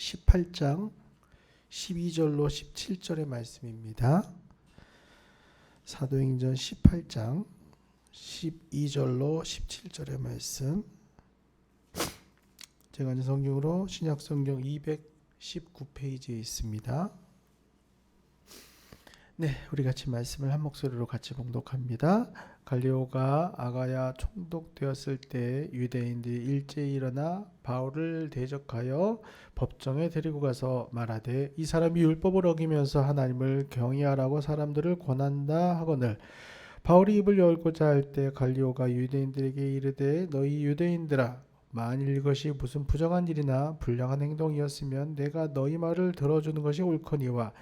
18장 12절로 17절의 말씀입니다. 사도행전 18장 12절로 17절의 말씀. 제가 이제 성경으로 신약 성경 219페이지에 있습니다. 네, 우리 같이 말씀을 한 목소리로 같이 봉독합니다. 갈리오가 아가야 총독되었을 때 유대인들이 일제히 일어나 바울을 대적하여 법정에 데리고 가서 말하되 이 사람이 율법을 어기면서 하나님을 경외하라고 사람들을 권한다 하거늘 바울이 입을 열고자 할 때 갈리오가 유대인들에게 이르되 너희 유대인들아 만일 이것이 무슨 부정한 일이나 불량한 행동이었으면 내가 너희 말을 들어주는 것이 옳거니와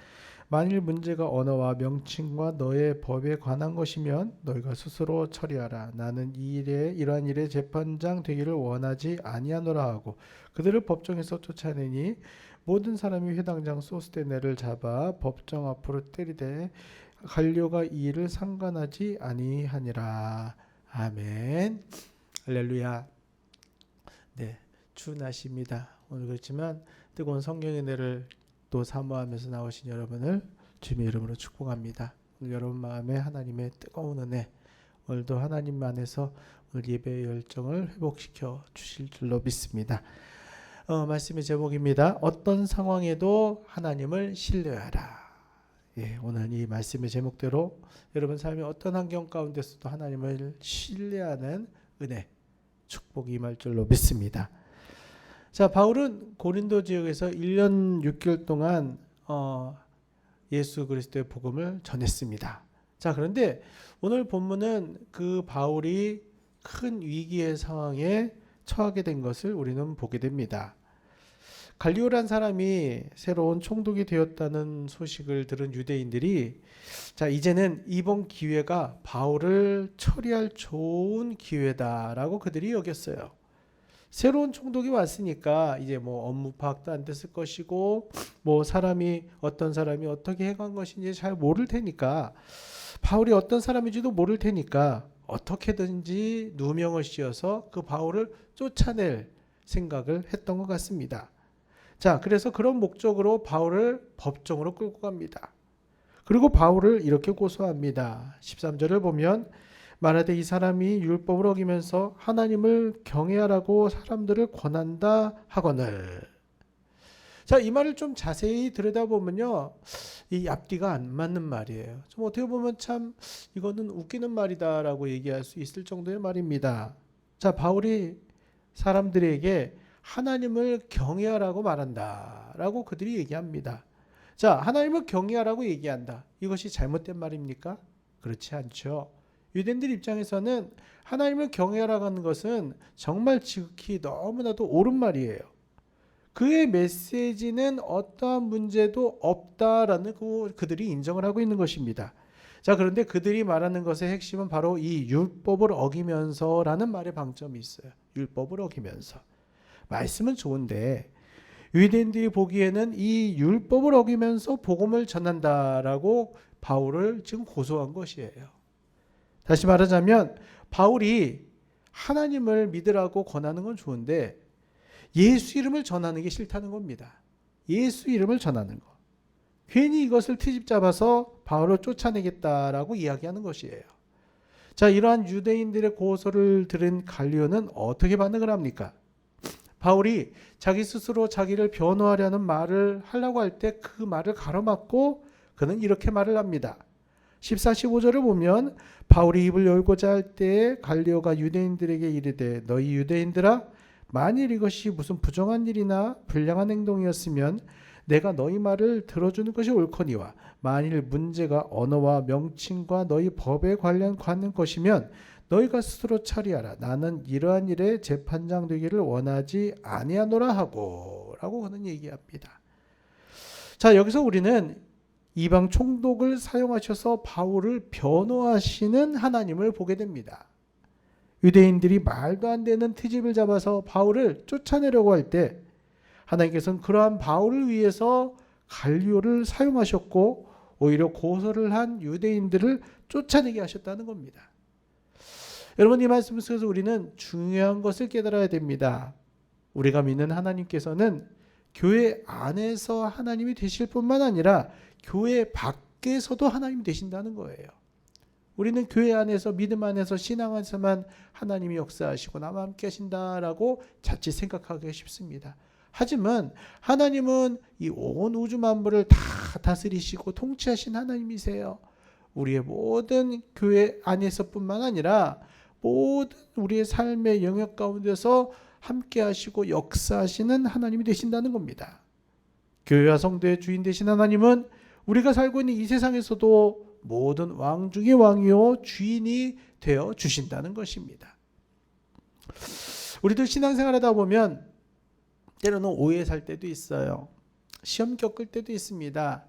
만일 문제가 언어와 명칭과 너의 법에 관한 것이면 너희가 스스로 처리하라. 나는 이 일에 이러한 일에 재판장 되기를 원하지 아니하노라 하고 그들을 법정에서 쫓아내니 모든 사람이 회당장 소스테네를 잡아 법정 앞으로 때리되 갈료가 이 일을 상관하지 아니하니라. 아멘. 할렐루야. 네, 추운 날씨입니다. 오늘 그렇지만 뜨거운 성경의 내를 또 사모하면서 나오신 여러분을 주님의 이름으로 축복합니다. 오늘 여러분 마음에 하나님의 뜨거운 은혜, 오늘도 하나님 안에서 오늘 예배의 열정을 회복시켜 주실 줄로 믿습니다. 어, 말씀의 제목입니다. 어떤 상황에도 하나님을 신뢰하라. 예, 오늘 이 말씀의 제목대로 여러분 삶의 어떤 환경 가운데서도 하나님을 신뢰하는 은혜, 축복이 임할 줄로 믿습니다. 자, 바울은 고린도 지역에서 1년 6개월 동안 어, 예수 그리스도의 복음을 전했습니다. 자, 그런데 오늘 본문은 그 바울이 큰 위기의 상황에 처하게 된 것을 우리는 보게 됩니다. 갈리오란 사람이 새로운 총독이 되었다는 소식을 들은 유대인들이 자, 이제는 이번 기회가 바울을 처리할 좋은 기회다라고 그들이 여겼어요. 새로운 총독이 왔으니까 이제 뭐 업무 파악도 안 됐을 것이고 뭐 사람이 어떤 사람이 어떻게 행한 것인지 잘 모를 테니까 바울이 어떤 사람인지도 모를 테니까 어떻게든지 누명을 씌워서 그 바울을 쫓아낼 생각을 했던 것 같습니다. 자, 그래서 그런 목적으로 바울을 법정으로 끌고 갑니다. 그리고 바울을 이렇게 고소합니다. 13절을 보면 말하되 이 사람이 율법을 어기면서 하나님을 경외하라고 사람들을 권한다 하거늘. 자, 이 말을 좀 자세히 들여다보면요. 이 앞뒤가 안 맞는 말이에요. 좀 어떻게 보면 참 이거는 웃기는 말이다라고 얘기할 수 있을 정도의 말입니다. 자, 바울이 사람들에게 하나님을 경외하라고 말한다라고 그들이 얘기합니다. 자, 하나님을 경외하라고 얘기한다. 이것이 잘못된 말입니까? 그렇지 않죠. 유대인들 입장에서는 하나님을 경외하라고 하는 것은 정말 지극히 너무나도 옳은 말이에요. 그의 메시지는 어떠한 문제도 없다라는 그 그들이 인정을 하고 있는 것입니다. 자, 그런데 그들이 말하는 것의 핵심은 바로 이 율법을 어기면서라는 말의 방점이 있어요. 율법을 어기면서. 말씀은 좋은데 유대인들이 보기에는 이 율법을 어기면서 복음을 전한다라고 바울을 지금 고소한 것이에요. 다시 말하자면 바울이 하나님을 믿으라고 권하는 건 좋은데 예수 이름을 전하는 게 싫다는 겁니다. 예수 이름을 전하는 거. 괜히 이것을 트집 잡아서 바울을 쫓아내겠다라고 이야기하는 것이에요. 자, 이러한 유대인들의 고소를 들은 갈리오는 어떻게 반응을 합니까? 바울이 자기 스스로 자기를 변호하려는 말을 하려고 할 때 그 말을 가로막고 그는 이렇게 말을 합니다. 14, 15절을 보면 바울이 입을 열고자 할 때에 갈리오가 유대인들에게 이르되 너희 유대인들아 만일 이것이 무슨 부정한 일이나 불량한 행동이었으면 내가 너희 말을 들어주는 것이 옳거니와 만일 문제가 언어와 명칭과 너희 법에 관련 관는 것이면 너희가 스스로 처리하라. 나는 이러한 일에 재판장 되기를 원하지 아니하노라 하고라고 그는 얘기합니다. 자 여기서 우리는 이방 총독을 사용하셔서 바울을 변호하시는 하나님을 보게 됩니다. 유대인들이 말도 안 되는 트집을 잡아서 바울을 쫓아내려고 할 때 하나님께서는 그러한 바울을 위해서 갈리오를 사용하셨고 오히려 고소를 한 유대인들을 쫓아내게 하셨다는 겁니다. 여러분 이 말씀 속에서 우리는 중요한 것을 깨달아야 됩니다. 우리가 믿는 하나님께서는 교회 안에서 하나님이 되실 뿐만 아니라 교회 밖에서도 하나님이 되신다는 거예요. 우리는 교회 안에서 믿음 안에서 신앙 안에서만 하나님이 역사하시고 나와 함께 하신다라고 자칫 생각하기 쉽습니다. 하지만 하나님은 이 온 우주 만물을 다 다스리시고 통치하신 하나님이세요. 우리의 모든 교회 안에서뿐만 아니라 모든 우리의 삶의 영역 가운데서 함께 하시고 역사하시는 하나님이 되신다는 겁니다. 교회와 성도의 주인 되신 하나님은 우리가 살고 있는 이 세상에서도 모든 왕 중의 왕이요 주인이 되어 주신다는 것입니다. 우리도 신앙생활하다 보면 때로는 오해 살 때도 있어요. 시험 겪을 때도 있습니다.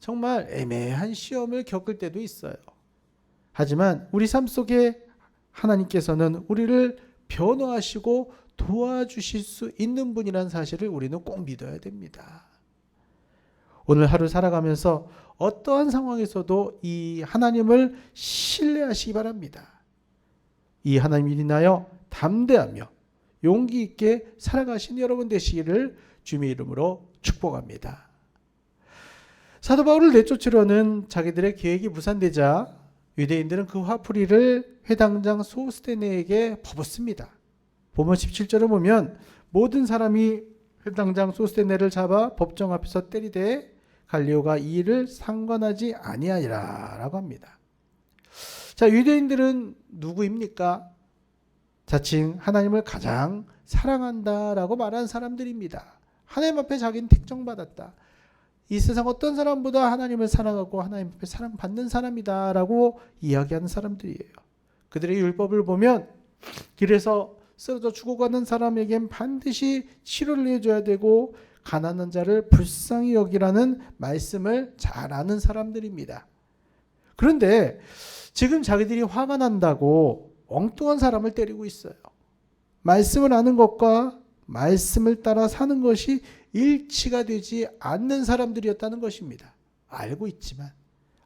정말 애매한 시험을 겪을 때도 있어요. 하지만 우리 삶 속에 하나님께서는 우리를 변화하시고 도와주실 수 있는 분이라는 사실을 우리는 꼭 믿어야 됩니다. 오늘 하루 살아가면서 어떠한 상황에서도 이 하나님을 신뢰하시기 바랍니다. 이 하나님이 인하여 담대하며 용기 있게 살아가신 여러분 되시기를 주님의 이름으로 축복합니다. 사도 바울을 내쫓으려는 자기들의 계획이 무산되자 유대인들은 그 화풀이를 회당장 소스테네에게 퍼붓습니다. 보면 17절을 보면 모든 사람이 회당장 소스테네를 잡아 법정 앞에서 때리되 갈리오가 이 일을 상관하지 아니하니라라고 합니다. 자, 유대인들은 누구입니까? 자칭 하나님을 가장 사랑한다라고 말하는 사람들입니다. 하나님 앞에 자기는 택정받았다. 이 세상 어떤 사람보다 하나님을 사랑하고 하나님 앞에 사랑받는 사람이다라고 이야기하는 사람들이에요. 그들의 율법을 보면 길에서 쓰러져 죽어가는 사람에겐 반드시 치료를 해줘야 되고 가난한 자를 불쌍히 여기라는 말씀을 잘 아는 사람들입니다. 그런데 지금 자기들이 화가 난다고 엉뚱한 사람을 때리고 있어요. 말씀을 아는 것과 말씀을 따라 사는 것이 일치가 되지 않는 사람들이었다는 것입니다. 알고 있지만,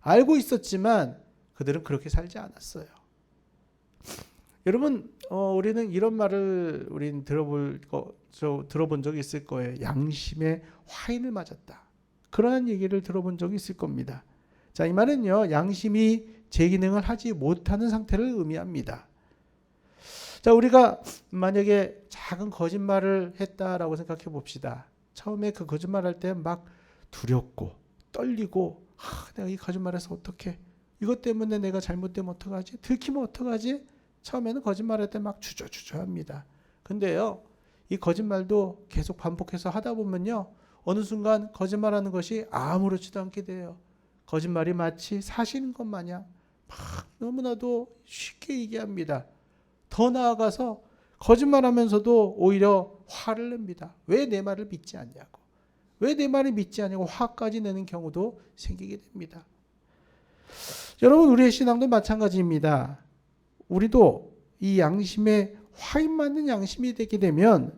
알고 있었지만 그들은 그렇게 살지 않았어요. 여러분, 어, 우리는 이런 말을 우린 들어볼 거, 저 들어본 적이 있을 거예요. 양심에 화인을 맞았다. 그러한 얘기를 들어본 적이 있을 겁니다. 자, 이 말은요, 양심이 제 기능을 하지 못하는 상태를 의미합니다. 자, 우리가 만약에 작은 거짓말을 했다라고 생각해 봅시다. 처음에 그 거짓말 할 때 막 두렵고 떨리고 아, 내가 이 거짓말해서 어떻게 이것 때문에 내가 잘못되면 어떡하지? 들키면 어떡하지? 처음에는 거짓말할 때 막 주저주저합니다. 근데요, 이 거짓말도 계속 반복해서 하다 보면요, 어느 순간 거짓말하는 것이 아무렇지도 않게 돼요. 거짓말이 마치 사실인 것 마냥 막 너무나도 쉽게 얘기합니다. 더 나아가서 거짓말하면서도 오히려 화를 냅니다. 왜 내 말을 믿지 않냐고. 왜 내 말을 믿지 않냐고 화까지 내는 경우도 생기게 됩니다. 여러분 우리의 신앙도 마찬가지입니다. 우리도 이 양심에 화인 맞는 양심이 되게 되면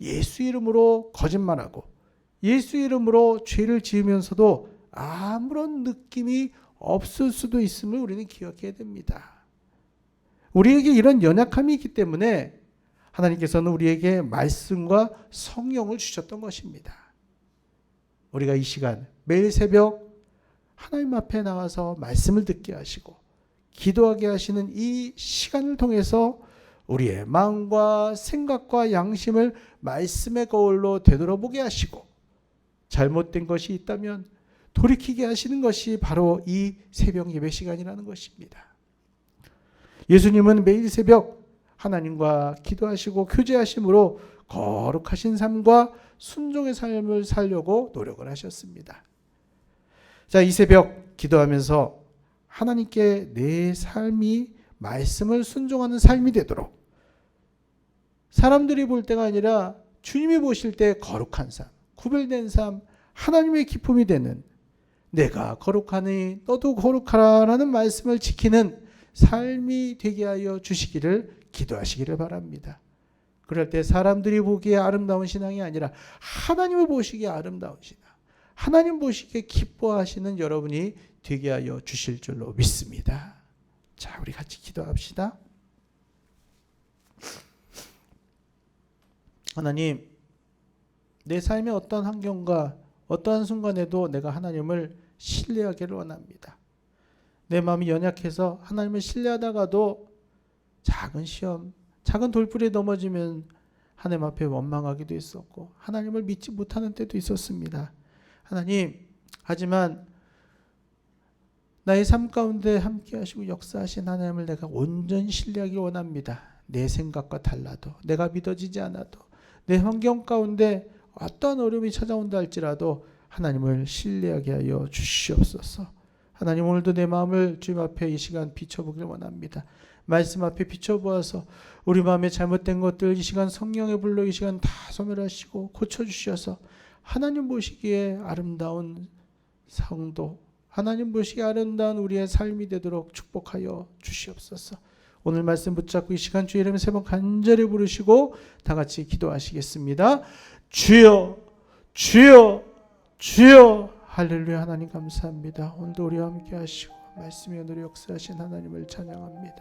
예수 이름으로 거짓말하고 예수 이름으로 죄를 지으면서도 아무런 느낌이 없을 수도 있음을 우리는 기억해야 됩니다. 우리에게 이런 연약함이 있기 때문에 하나님께서는 우리에게 말씀과 성령을 주셨던 것입니다. 우리가 이 시간 매일 새벽 하나님 앞에 나와서 말씀을 듣게 하시고 기도하게 하시는 이 시간을 통해서 우리의 마음과 생각과 양심을 말씀의 거울로 되돌아보게 하시고 잘못된 것이 있다면 돌이키게 하시는 것이 바로 이 새벽 예배 시간이라는 것입니다. 예수님은 매일 새벽 하나님과 기도하시고 교제하심으로 거룩하신 삶과 순종의 삶을 살려고 노력을 하셨습니다. 자, 이 새벽 기도하면서 하나님께 내 삶이 말씀을 순종하는 삶이 되도록 사람들이 볼 때가 아니라 주님이 보실 때 거룩한 삶, 구별된 삶, 하나님의 기쁨이 되는 내가 거룩하니 너도 거룩하라라는 말씀을 지키는 삶이 되게 하여 주시기를 기도하시기를 바랍니다. 그럴 때 사람들이 보기에 아름다운 신앙이 아니라 하나님을 보시기에 아름다운 신앙, 하나님 보시기에 기뻐하시는 여러분이 되게 하여 주실 줄로 믿습니다. 자, 우리 같이 기도합시다. 하나님, 내 삶의 어떤 환경과 어떠한 순간에도 내가 하나님을 신뢰하기를 원합니다. 내 마음이 연약해서 하나님을 신뢰하다가도 작은 시험, 작은 돌불에 넘어지면 하나님 앞에 원망하기도 했었고 하나님을 믿지 못하는 때도 있었습니다. 하나님, 하지만 나의 삶 가운데 함께 하시고 역사하신 하나님을 내가 온전히 신뢰하기 원합니다. 내 생각과 달라도 내가 믿어지지 않아도 내 환경 가운데 어떤 어려움이 찾아온다 할지라도 하나님을 신뢰하게 하여 주시옵소서. 하나님 오늘도 내 마음을 주님 앞에 이 시간 비춰보길 원합니다. 말씀 앞에 비춰보아서 우리 마음에 잘못된 것들 이 시간 성령의 불로 이 시간 다 소멸하시고 고쳐주셔서 하나님 보시기에 아름다운 성도 하나님 보시기에 아름다운 우리의 삶이 되도록 축복하여 주시옵소서. 오늘 말씀 붙잡고 이 시간 주의 이름 세번 간절히 부르시고 다 같이 기도하시겠습니다. 주여 주여 주여 할렐루야 하나님 감사합니다. 오늘도 우리와 함께 하시고 말씀이 오늘 역사하신 하나님을 찬양합니다.